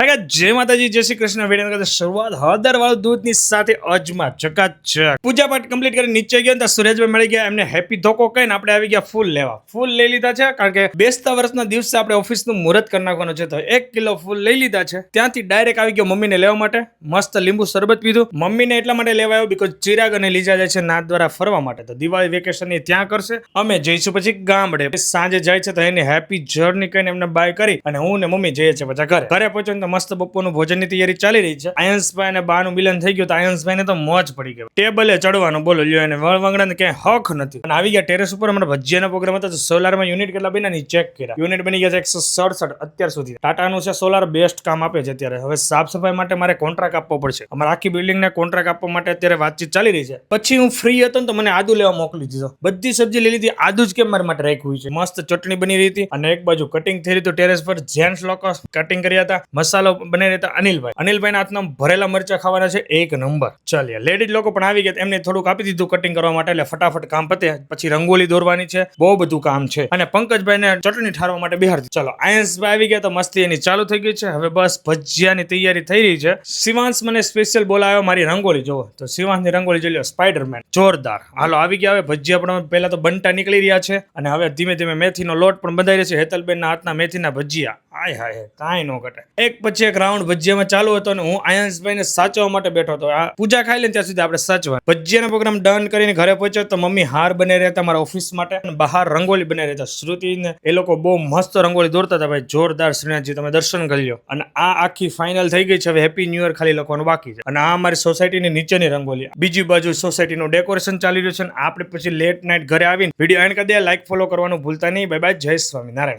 હા જય માતાજી, જય શ્રી કૃષ્ણ. વીડિયો કરતા શરૂઆત હળદર વાળું દૂધની સાથે અજમા ચકાચક. પૂજા પાઠ કમ્પ્લીટ કરી નીચે ગયા ને તો સુરેશભાઈ મળી ગયા. એમને હેપી ધોકો કહીને આપણે આવી ગયા ફૂલ લેવા. ફૂલ લઈ લીધા છે, કારણ કે બેસતા વર્ષના દિવસે આપણે ઓફિસનું મુહૂર્ત કરી નાખવાનું છે તો એક કિલો ફૂલ લઈ લીધા છે. ત્યાંથી ડાયરેક્ટ આવી ગયો મમ્મીને લેવા માટે. મસ્ત લીંબુ શરબત પીધું. મમ્મીને એટલા માટે લેવા આવ્યો બીકોઝ ચિરાગ અને લીજા જાય છે નાથ દ્વારા ફરવા માટે. તો દિવાળી વેકેશન એ ત્યાં કરશે. અમે જઈશું પછી ગામડે. સાંજે જાય છે તો એને હેપી જર્ની કહીને એમને બાય કરી અને હું ને મમ્મી જઈએ છીએ પાછા ઘરે. ઘરે પહોંચો ને મસ્ત બપોરનું ભોજનની તૈયારી ચાલી રહી છે. આયંશભાઈ અને બાનું મિલન થઈ ગયું તો આયંશભાઈ ને તો મોજ પડી ગયો ટેબલે ચડવાનું, બોલો, લ્યો, એને વળવંગડા ક્યાંય હક નથી. અને આવી ગયા ટેરેસ ઉપર અમારા ભજીયાનો પ્રોગ્રામ હતો સોલારમાં યુનિટ કેટલા બન્યા ની ચેક કર્યા. યુનિટ બની ગયા છે એકસો સડસઠ અત્યાર સુધી. ટાટાનું છે સોલાર બેસ્ટ કામ આપે છે અત્યારે. હવે સાફ સફાઈ માટે મારે કોન્ટ્રાક્ટ આપવો પડશે. અમારા આખી બિલ્ડિંગને કોન્ટ્રાક્ટ આપવા માટે અત્યારે વાતચીત ચાલી રહી છે. પછી હું ફ્રી હતો ને તો મને આદુ લેવા મોકલી દીધો. બધી સબ્જી લઈ લીધી, આદુ જ કેમ મારા માટે રાખ્યું છે? મસ્ત ચટણી બની રહી હતી અને એક બાજુ કટિંગ થઈ રહી હતું ટેરેસ પર. જેન્ટ્સ લોકો કટિંગ કર્યા હતા. મસાલો બનાવી બને રહેતા અનિલભાઈ. અનિલભાઈના હાથના ભરેલા મરચા ખાવાના છે એક નંબર. ચાલીએ. લેડીઝ લોકો પણ આવી ગયા એમને થોડુંક આપી દીધું કટિંગ કરવા માટે એટલે ફટાફટ કામ પતે. પછી રંગોલી દોરવાની છે. બહુ બધું કામ છે. અને પંકજભાઈને ચટણી ઠારવા માટે બિહાર ચલો, આયન્સભાઈ આવી ગયા તો મસ્તી એની ચાલુ થઈ ગઈ છે. હવે બસ ભજીયાની તૈયારી થઈ રહી છે. શિવાંશ મને સ્પેશિયલ બોલાવ્યો મારી રંગોલી જોવો તો શિવાંશની રંગોલી જોઈ લો સ્પાઈડરમેન જોરદાર. હાલો, આવી ગયા હવે ભજીયા પણ પહેલા તો બનતા નીકળી રહ્યા છે. અને હવે ધીમે ધીમે મેથીનો લોટ પણ બંધાઈ રહ્યો છે. હેતલબેનના હાથના મેથીના ભજીયા. આય હાય કાંઈ ન ઘટે. એક પછી એક રાઉન્ડ ભજીયામાં ચાલુ હતો અને હું આયંશભાઈને સાચવવા માટે બેઠો હતો. આ પૂજા ખાઈ લે ત્યાં સુધી આપણે સાચવા ભજીયાનો પ્રોગ્રામ ડન કરીને ઘરે પહોંચ્યો તો મમ્મી હાર બનાવી રહ્યા હતા મારા ઓફિસ માટે. અને બહાર રંગોલી બનાવી રહ્યા હતા. શ્રુતિને એ લોકો બહુ મસ્ત રંગોલી દોરતા હતા ભાઈ. જોરદાર શ્રીનાથજી તમે દર્શન કરી લો અને આ આખી ફાઇનલ થઈ ગઈ છે. હવે હેપી ન્યુ યર ખાલી લખવાનું બાકી છે. અને આ અમારી સોસાયટીની નીચેની રંગોલી. બીજી બાજુ સોસાયટીનું ડેકોરેશન ચાલી રહ્યું છે. અને આપણે પછી લેટ નાઇટ ઘરે આવીને વીડિયો એન્ડ કરી દે લાઈક ફોલો કરવાનું ભૂલતા નહીં. બાય બાય જય સ્વામિનારાયણ.